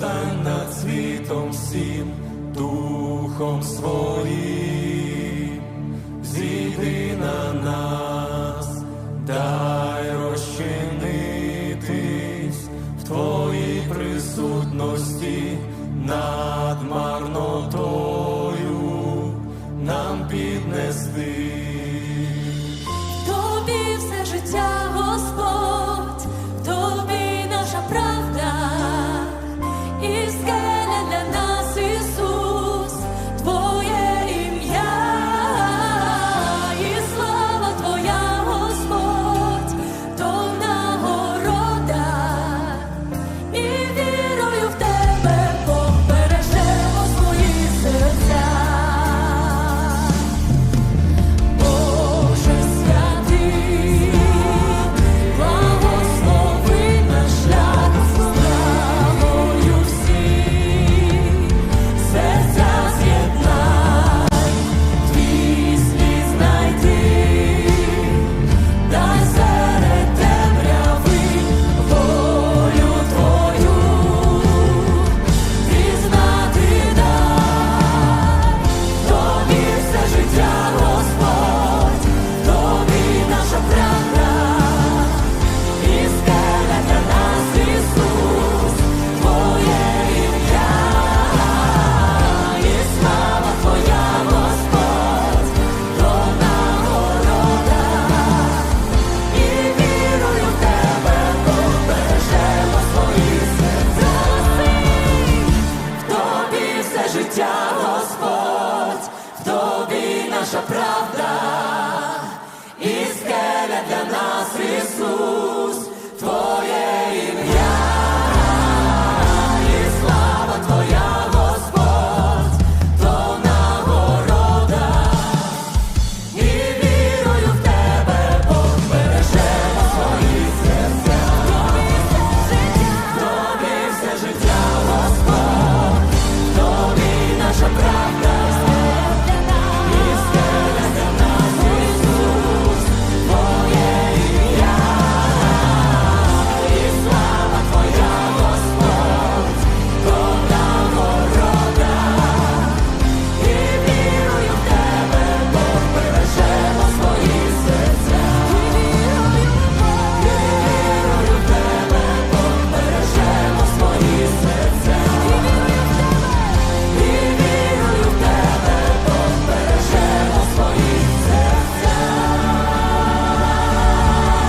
Постань над світом всім, духом своїм, зійди на нас, дай розчинитись в твоїй присутності над марнотою. Нам піднести. Тобі все життя. життя, Господь, в тобі наша правда.